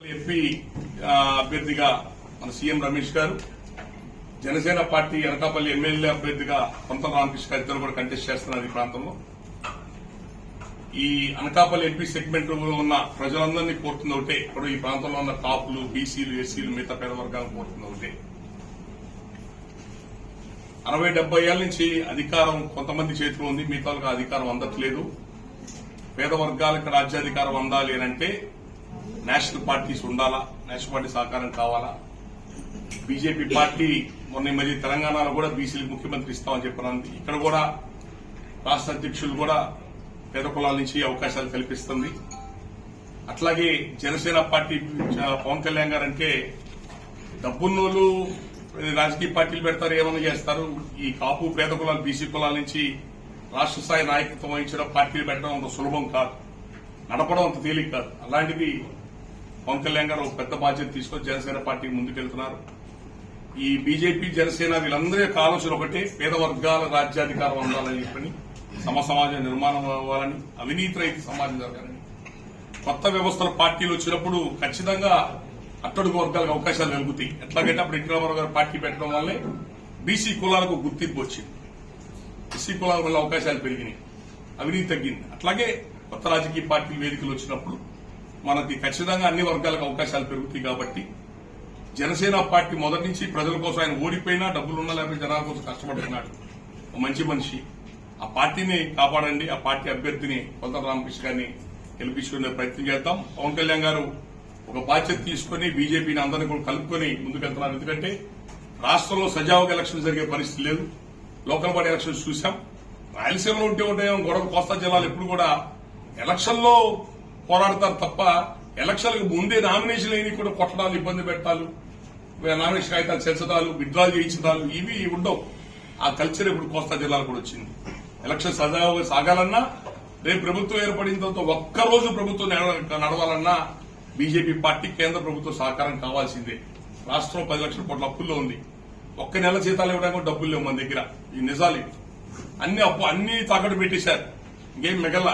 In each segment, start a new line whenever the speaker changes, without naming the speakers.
MP అభ్యర్థిగా మన CM Ramesh గారు జనసేన పార్టీ అనకాపల్లి ఎమ్మెల్యే అభ్యర్థిగా కొంత రామకృష్ణ గారు ఇద్దరు కూడా కంటెస్ట్ చేస్తున్నారు ఈ ప్రాంతంలో. ఈ అనకాపల్లి ఎంపీ సెగ్మెంట్లో ఉన్న ప్రజలందరినీ కోరుతుంది ఒకటే ఇప్పుడు ఈ ప్రాంతంలో ఉన్న కాపులు బీసీలు ఎస్సీలు మిగతా పేద వర్గాలు కోరుతుంది ఒకటే. అరవై డెబ్బై ఏళ్ళ నుంచి అధికారం కొంతమంది చేతిలో ఉంది మిగతా అధికారం అందట్లేదు. పేద వర్గాలకు రాజ్యాధికారం అందాలి అంటే నేషనల్ పార్టీస్ ఉండాలా? నేషనల్ పార్టీ సహకారం కావాలా? బీజేపీ పార్టీ మొన్న ఈ మధ్య తెలంగాణలో కూడా బీసీలకు ముఖ్యమంత్రి ఇస్తామని చెప్పినంది ఇక్కడ కూడా రాష్ట్ర అధ్యక్షులు కూడా పేద కులాల నుంచి అవకాశాలు కల్పిస్తుంది. అట్లాగే జనసేన పార్టీ పవన్ కళ్యాణ్ గారు అంటే డబ్బున్నోళ్ళు రాజకీయ పార్టీలు పెడతారు ఏమైనా చేస్తారు? ఈ కాపు పేద కులాలు బీసీ కులాల నుంచి రాష్ట్ర స్థాయి నాయకత్వం వహించిన పార్టీలు పెట్టడం అంత సులభం కాదు. నడపడం అంత తేలిక కాదు. అలాంటిది పవన్ కళ్యాణ్ గారు పెద్ద బాధ్యత తీసుకొని జనసేన పార్టీ ముందుకెళ్తున్నారు. ఈ బీజేపీ జనసేన వీళ్ళందరి యొక్క ఆలోచన ఒకటే పేద వర్గాల రాజ్యాధికారం అందాలని చెప్పని సమ సమాజ నిర్మాణం అవ్వాలని అవినీతి రైతు సమాజం జరగాలని. కొత్త వ్యవస్థల పార్టీలు వచ్చినప్పుడు ఖచ్చితంగా అట్టడుగు వర్గాలకు అవకాశాలు కలుగుతాయి ఎట్లాగైతే అప్పుడు ఎన్టీ రామారావు గారు పార్టీ పెట్టడం వల్లే బీసీ కులాలకు గుర్తింపు వచ్చింది. ఎస్సీ కులాల వల్ల అవకాశాలు పెరిగినాయి. అవినీతి తగ్గింది. అట్లాగే కొత్త రాజకీయ పార్టీ వేదికలు వచ్చినప్పుడు మనకి ఖచ్చితంగా అన్ని వర్గాలకు అవకాశాలు పెరుగుతాయి కాబట్టి జనసేన పార్టీ మొదటి నుంచి ప్రజల కోసం ఆయన ఓడిపోయినా డబ్బులున్నా లేకపోతే జనాల కోసం కష్టపడుతున్నాడు. ఒక మంచి మనిషి. ఆ పార్టీని కాపాడండి. ఆ పార్టీ అభ్యర్థిని కొంత రామకృష్ణ గారిని గెలిపించుకునే ప్రయత్నం చేద్దాం. పవన్ కళ్యాణ్ గారు ఒక బాధ్యత తీసుకుని బీజేపీని అందరినీ కూడా కలుపుకొని ముందుకెళ్తున్నారు. ఎందుకంటే రాష్ట్రంలో సజావుగా ఎలక్షన్ జరిగే పరిస్థితి లేదు. లోకల్ బాడీ ఎలక్షన్స్ చూసాం. రాయలసీమలో ఉంటే ఉంటే గొడవ కోస్తా జిల్లాలు ఎప్పుడు కూడా ఎలక్షన్లో పోరాడతారు తప్ప ఎలక్షన్లకు ముందే నామినేషన్ అయిన కూడా కొట్టడాలు ఇబ్బంది పెట్టాలు నామినేషన్ కాగితాలు చేర్చడాలు విత్డ్రాల్ చేయించడాలు ఇవి ఉండవు. ఆ కల్చర్ ఇప్పుడు కోస్తా జిల్లాలో కూడా వచ్చింది. ఎలక్షన్ సజావుగా సాగాలన్నా రేపు ప్రభుత్వం ఏర్పడిన తర్వాత ఒక్కరోజు ప్రభుత్వం నడవాలన్నా బీజేపీ పార్టీ కేంద్ర ప్రభుత్వం సహకారం కావాల్సిందే. రాష్ట్రం పది లక్షల కోట్ల అప్పుల్లో ఉంది. ఒక్క నెల జీతాలు ఇవ్వడానికి డబ్బులు లేవు మన దగ్గర. ఈ నిజాలు అన్ని అప్పు అన్ని తాకట్టు పెట్టేశారు. ఇంకేం మిగల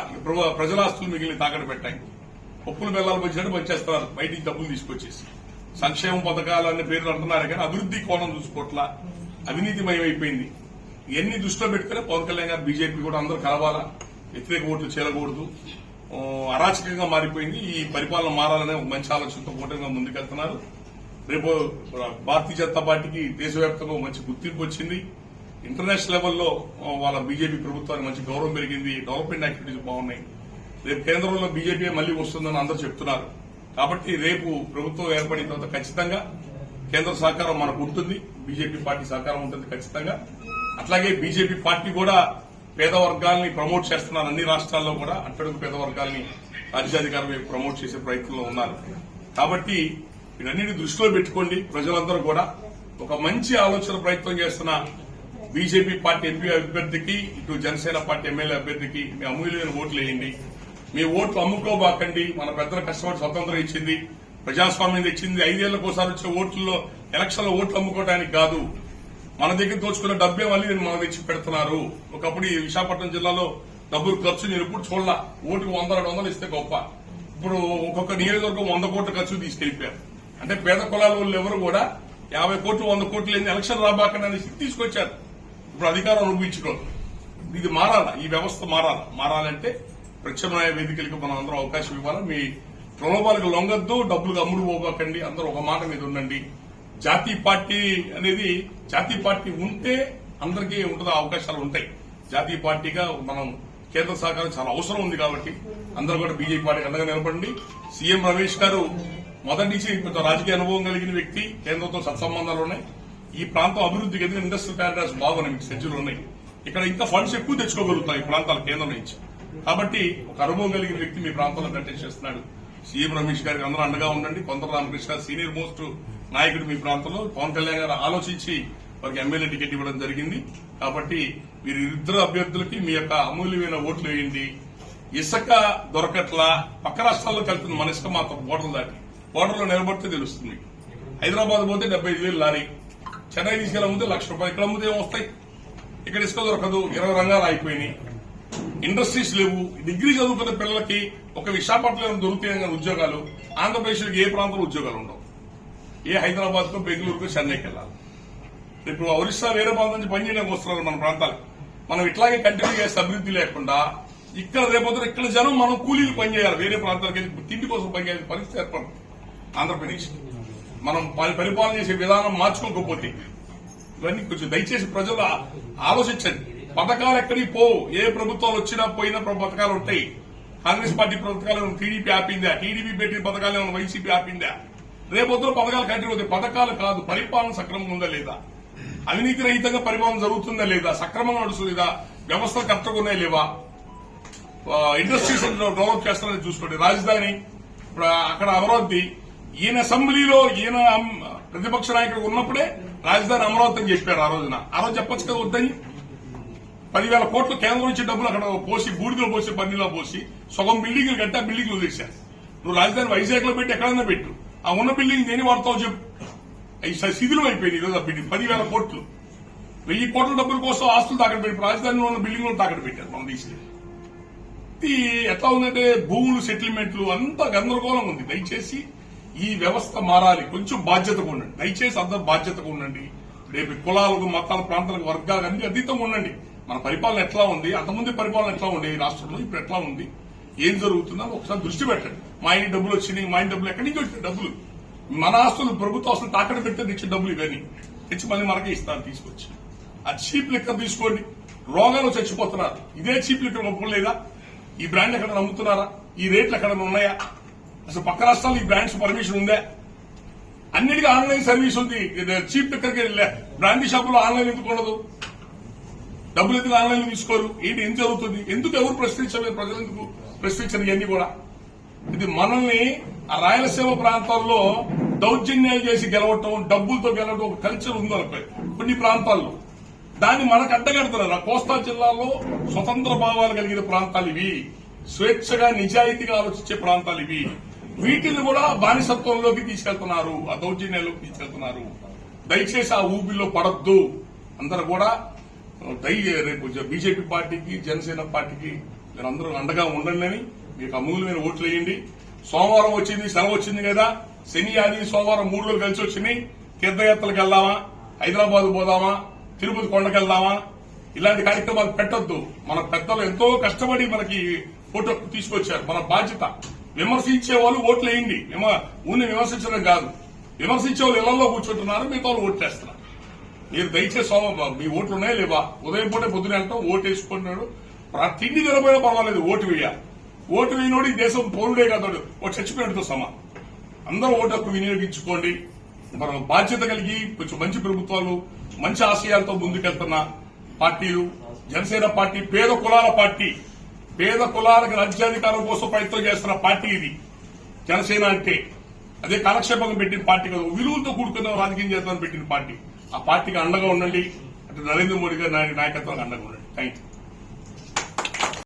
ప్రజల ఆస్తులు మిగిలిన తాకట్టు పెట్టాయి. పప్పులు బెల్లాలు వచ్చినట్టు పనిచేస్తున్నారు. బయటికి డబ్బులు తీసుకొచ్చేసి. సంక్షేమ పథకాలు అనే పేర్లు అంటున్నారు కానీ అభివృద్ధి కోణం చూసుకోవట్లా అవినీతిమయం అయిపోయింది. ఇవన్నీ దృష్టిలో పెట్టుకుని పవన్ కళ్యాణ్ గారు బీజేపీ కూడా అందరూ కలవాలా? వ్యతిరేక ఓట్లు చేరకూడదు. అరాచకంగా మారిపోయింది. ఈ పరిపాలన మారాలనే ఒక మంచి ఆలోచనతో కూటమిగా ముందుకెళ్తున్నారు. రేపు భారతీయ జనతా పార్టీకి దేశవ్యాప్తంగా మంచి గుర్తింపు వచ్చింది. ఇంటర్నేషనల్ లెవెల్లో వాళ్ళ బీజేపీ ప్రభుత్వానికి మంచి గౌరవం పెరిగింది. డెవలప్మెంట్ యాక్టివిటీస్ బాగున్నాయి. రేపు కేంద్రంలో బీజేపీ మళ్ళీ వస్తుందని అందరూ చెప్తున్నారు. కాబట్టి రేపు ప్రభుత్వం ఏర్పడిన తర్వాత ఖచ్చితంగా కేంద్ర సహకారం మనకు ఉంటుంది. బీజేపీ పార్టీ సహకారం ఉంటుంది ఖచ్చితంగా. అట్లాగే బీజేపీ పార్టీ కూడా పేద వర్గాల్ని ప్రమోట్ చేస్తున్నారు. అన్ని రాష్ట్రాల్లో కూడా అట్టడుగు పేద వర్గాల్ని రాజ్యాధికారం వైపు ప్రమోట్ చేసే ప్రయత్నంలో ఉన్నారు. కాబట్టి వీటన్నిటి దృష్టిలో పెట్టుకోండి. ప్రజలందరూ కూడా ఒక మంచి ఆలోచన ప్రయత్నం చేస్తున్న బీజేపీ పార్టీ ఎంపీ అభ్యర్థికి ఇటు జనసేన పార్టీ ఎమ్మెల్యే అభ్యర్థికి మీ అమూల్యమైన ఓట్లు వేయండి. మీ ఓట్లు అమ్ముకోబాకండి. మన పెద్దల కష్టపడి స్వతంత్రం ఇచ్చింది. ప్రజాస్వామ్యం ఇచ్చింది. ఐదేళ్ళకు ఒకసారి వచ్చే ఓట్లలో ఎలక్షన్లో ఓట్లు అమ్ముకోవడానికి కాదు. మన దగ్గర దోచుకున్న డబ్బే మళ్ళీ నేను మన తెచ్చి పెడుతున్నారు. ఒకప్పుడు ఈ విశాఖపట్నం జిల్లాలో డబ్బులు ఖర్చు నేను ఎప్పుడు చూడలా. ఓటుకు వంద రెండు వందలు ఇస్తే గొప్ప. ఇప్పుడు ఒక్కొక్క నియోజకవర్గం వంద కోట్ల ఖర్చు తీసుకెళ్ళిపోయారు అంటే పేద కులాల వాళ్ళు ఎవరు కూడా యాభై కోట్లు వంద కోట్లు ఎలక్షన్ రాబాకండి అనేసి తీసుకొచ్చారు. ఇప్పుడు అధికారం అనుభవించడం ఇది మారాల? ఈ వ్యవస్థ మారాల? మారాలంటే ప్రత్యామ్నాయ వేదికలకు మనం అందరం అవకాశం ఇవ్వాలి? మీ ప్రలోభాలకు లొంగద్దు డబ్బులకు అమ్ముడు పోబోకండి అందరూ ఒక మాట మీద ఉండండి. జాతీయ పార్టీ అనేది జాతీయ పార్టీ ఉంటే అందరికీ ఉంటుంది అవకాశాలు ఉంటాయి. జాతీయ పార్టీగా మనం కేంద్ర సహకారం చాలా అవసరం ఉంది కాబట్టి అందరూ కూడా బీజేపీ పార్టీకి అండగా నిలబడండి. సీఎం రమేష్ గారు మొదటి నుంచి కొంచెం రాజకీయ అనుభవం కలిగిన వ్యక్తి కేంద్రంతో సత్సంబంధాలు ఉన్నాయి. ఈ ప్రాంతం అభివృద్ధికి ఎందుకంటే ఇండస్ట్రియల్ కారిడార్స్ బాగున్నాయి మీకు సెంచులు ఉన్నాయి. ఇక్కడ ఇంకా ఫండ్స్ ఎక్కువ తెచ్చుకోగలుగుతాయి ఈ ప్రాంతాల కేంద్రం నుంచి. కాబట్టి ఒక అనుభవం కలిగిన వ్యక్తి మీ ప్రాంతంలో కంటెస్ట్ చేస్తున్నాడు. సీఎం రమేష్ గారికి అందరూ అండగా ఉండండి. కొంత రామకృష్ణ సీనియర్ మోస్ట్ నాయకుడు మీ ప్రాంతంలో. పవన్ కళ్యాణ్ గారు ఆలోచించి వారికి ఎమ్మెల్యే టికెట్ ఇవ్వడం జరిగింది. కాబట్టి మీరు ఇద్దరు అభ్యర్థులకి మీ యొక్క అమూల్యమైన ఓట్లు వేయండి. ఇసుక దొరకట్లా పక్క రాష్ట్రాల్లో కలుపుతుంది మన ఇసుక మాత్రం బోర్డర్ దాటి బోర్డర్లో నిలబడితే తెలుస్తుంది హైదరాబాద్ పోతే డెబ్బై ఐదు వేలు లారీ. చెన్నై తీసుకెళ్ళముందే లక్ష రూపాయలు ఇక్కడ అమ్మితే ఏమొస్తాయి? ఇక్కడ ఇసుక దొరకదు ఇరవై రంగాలు అయిపోయినాయి. ఇండస్ట్రీస్ లేవు. డిగ్రీ చదువుకున్న పిల్లలకి ఒక విశాఖపట్నం దొరుకుతాయి ఉద్యోగాలు. ఆంధ్రప్రదేశ్కి ఏ ప్రాంతంలో ఉద్యోగాలు ఉండవు. ఏ హైదరాబాద్కు బెంగళూరుకో చెన్నైకి వెళ్ళాలి. ఇప్పుడు ఒరిస్సా వేరే ప్రాంతం నుంచి పనిచేయడానికి వస్తున్నారు మన ప్రాంతాలకు మనం ఇట్లాగే కంటిన్యూ చేస్తే అభివృద్ధి లేకుండా ఇక్కడ రేపొద్దు ఇక్కడ జనం మనం కూలీలు పనిచేయాలి వేరే ప్రాంతాలకి తిండి కోసం పనిచేయాల్సిన పరిస్థితి ఏర్పడుతుంది ఆంధ్రప్రదేశ్. మనం పరిపాలన చేసే విధానం మార్చుకోకపోతే ఇవన్నీ కొంచెం దయచేసి ప్రజలు ఆలోచించండి. పథకాలు ఎక్కడికి పోవు. ఏ ప్రభుత్వాలు వచ్చినా పోయినా పథకాలు ఉంటాయి. కాంగ్రెస్ పార్టీ పథకాలు ఏమైనా టీడీపీ ఆపిందా? టీడీపీ పెట్టిన పథకాలు ఏమైనా వైసీపీ ఆపిందా? రేపొద్దున పథకాలు కంటిన్యూ అవుతాయి. పథకాలు కాదు. పరిపాలన సక్రమంగా ఉందా లేదా? అవినీతి రహితంగా పరిపాలన జరుగుతుందా లేదా? సక్రమంగా నడుస్తుందా? వ్యవస్థలు కరెక్ట్గా ఉన్నాయా లేవా? ఇండస్ట్రీస్ డెవలప్ చేస్తారని చూసుకోండి. రాజధాని ఇప్పుడు అక్కడ అమరావతి ఈయన అసెంబ్లీలో ఈయన ప్రతిపక్ష నాయకుడు ఉన్నప్పుడే రాజధాని అమరావతి అని చెప్పారు ఆ రోజున. ఆ రోజు చెప్పొచ్చు కదా వద్దని? పదివేల కోట్లు కేంద్రం నుంచి డబ్బులు అక్కడ పోసి బూడిదలో పోసి పన్నీలో పోసి సగం బిల్డింగ్లు కట్టి ఆ బిల్డింగ్లు వదిలేశారు. నువ్వు రాజధాని వైజాగ్లో పెట్టి ఎక్కడైనా పెట్టు. ఆ ఉన్న బిల్డింగ్ దేని వాడతావు చెప్పు. అవి శిథిలం అయిపోయింది ఈరోజు ఆ బిల్డింగ్. పదివేల కోట్లు. వెయ్యి కోట్ల డబ్బుల కోసం ఆస్తులు తాకట్టు పెట్టి రాజధానిలో ఉన్న బిల్డింగ్లు తాకట్టు పెట్టారు మనం తీసుకెళ్ళి ఎట్లా ఉందంటే భూములు సెటిల్మెంట్లు అంతా గందరగోళం ఉంది. దయచేసి ఈ వ్యవస్థ మారాలి. కొంచెం బాధ్యతగా ఉండండి. దయచేసి అందరూ బాధ్యతగా ఉండండి. రేపు కులాలకు మతాల ప్రాంతాలకు వర్గాలకు అన్ని అతీతంగా ఉండండి. మన పరిపాలన ఎట్లా ఉంది? అంతకుముందు పరిపాలన ఎట్లా ఉంది ఈ రాష్ట్రంలో ఇప్పుడు ఎట్లా ఉంది? ఏం జరుగుతుందో ఒకసారి దృష్టి పెట్టండి. మా ఇంటి డబ్బులు వచ్చినాయి మా ఇంటి డబ్బులు ఎక్కడి నుంచి వచ్చినాయి? డబ్బులు. మన ఆస్తులు ప్రభుత్వ ఆస్తులు తాకట్టు పెడితే తెచ్చిన డబ్బులు ఇవన్నీ. తెచ్చి మళ్ళీ మనకే ఇస్తారు తీసుకొచ్చి. ఆ చీప్ లెక్క తీసుకోండి. రోగాలు చచ్చిపోతున్నారు. ఇదే చీప్ లెక్క ఒప్పుకోలేదా? ఈ బ్రాండ్ ఎక్కడ నమ్ముతున్నారా? ఈ రేట్లు ఎక్కడ ఉన్నాయా? అసలు పక్క రాష్ట్రాలు ఈ బ్రాండ్స్ పర్మిషన్ ఉందా. అన్నిటికీ ఆన్లైన్ సర్వీస్ ఉంది. ఇది చీప్ దగ్గరికి బ్రాండీ షాపులో ఆన్లైన్ ఎందుకు ఉండదు? డబ్బులు ఎందుకు ఆన్లైన్ తీసుకోరు? ఏంటి ఏం జరుగుతుంది? ఎందుకు ఎవరు ప్రశ్నించలేదు ప్రజలు ఎందుకు ప్రశ్నించరు ఇవన్నీ కూడా? ఇది మనల్ని ఆ రాయలసీమ ప్రాంతాల్లో దౌర్జన్యాలు చేసి గెలవటం డబ్బులతో గెలవటం ఒక కల్చర్ ఉంది అనపై కొన్ని ప్రాంతాల్లో. దాన్ని మనకు అడ్డగడుతున్నారు ఆ కోస్తా జిల్లాలో స్వతంత్ర భావాలు కలిగిన ప్రాంతాలు ఇవి. స్వేచ్ఛగా నిజాయితీగా ఆలోచించే ప్రాంతాలు ఇవి. వీటిని కూడా బానిసత్వంలోకి తీసుకెళ్తున్నారు ఆ దౌర్జన్యాల్లోకి తీసుకెళ్తున్నారు. దయచేసి ఆ ఊబిలో పడద్దు. అందరు కూడా దయ రేపు బీజేపీ పార్టీకి జనసేన పార్టీకి మీరందరూ అండగా ఉండండి అని మీకు అమూల్యమైన ఓట్లు వేయండి. సోమవారం వచ్చింది సెలవు వచ్చింది కదా. శని ఆది సోమవారం మూడు రోజులు కలిసి వచ్చినాయి. తీర్థయాత్రలకు వెళ్దామా? హైదరాబాద్ పోదామా? తిరుపతి కొండకెళ్దామా ఇలాంటి కార్యక్రమాలు పెట్టొద్దు. మన పెద్దలు ఎంతో కష్టపడి మనకి ఫోటో తీసుకొచ్చారు. మన బాధ్యత. విమర్శించే వాళ్ళు ఓట్లు వేయండి ఊరిని విమర్శించడం కాదు. విమర్శించే వాళ్ళు ఇళ్ళలో కూర్చుంటున్నారు మిగతా వాళ్ళు ఓట్లు వేస్తున్నారు మీరు దయచేసి సోమ మీ ఓట్లు ఉన్నాయా లేవా? ఉదయం పూటే పొద్దున వెళ్తాం ఓటు వేసుకుంటున్నాడు. తిండి తినపోయినా పర్వాలేదు ఓటు వేయాలి. ఓటు వేయనోడు ఈ దేశం పౌరుడే కాదు ఓ చచ్చిపోయినతో సమా అందరూ ఓటు హక్కు వినియోగించుకోండి. మనం బాధ్యత కలిగి కొంచెం మంచి ప్రభుత్వాలు మంచి ఆశయాలతో ముందుకెళ్తున్న పార్టీలు జనసేన పార్టీ పేద కులాల పార్టీ పేద కులాలకు రాజ్యాధికారం కోసం ప్రయత్నం చేస్తున్న పార్టీ ఇది. జనసేన అంటే అదే కాలక్షేపంగా పెట్టిన పార్టీ కాదు. విలువలతో కూడుకున్న రాజకీయం చేద్దామని పెట్టిన పార్టీ. ఆ పార్టీకి అండగా ఉండండి. అంటే నరేంద్ర మోడీ గారి నాయకత్వానికి అండగా ఉండండి. Thank you